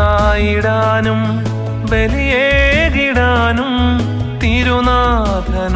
ബലിയായിടാനും ബലിയേകിടാനും തിരുനാഥനൊപ്പമായിടാ.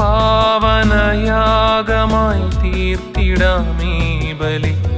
പാവനയാഗമായി തീർത്തിടാമേ ബലി.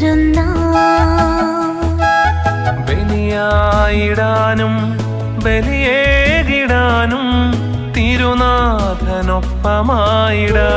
ദാസരുന്നാ ബലിയായിടാനും ബലിയേകിടാനും തിരുനാഥനൊപ്പമായിടാ.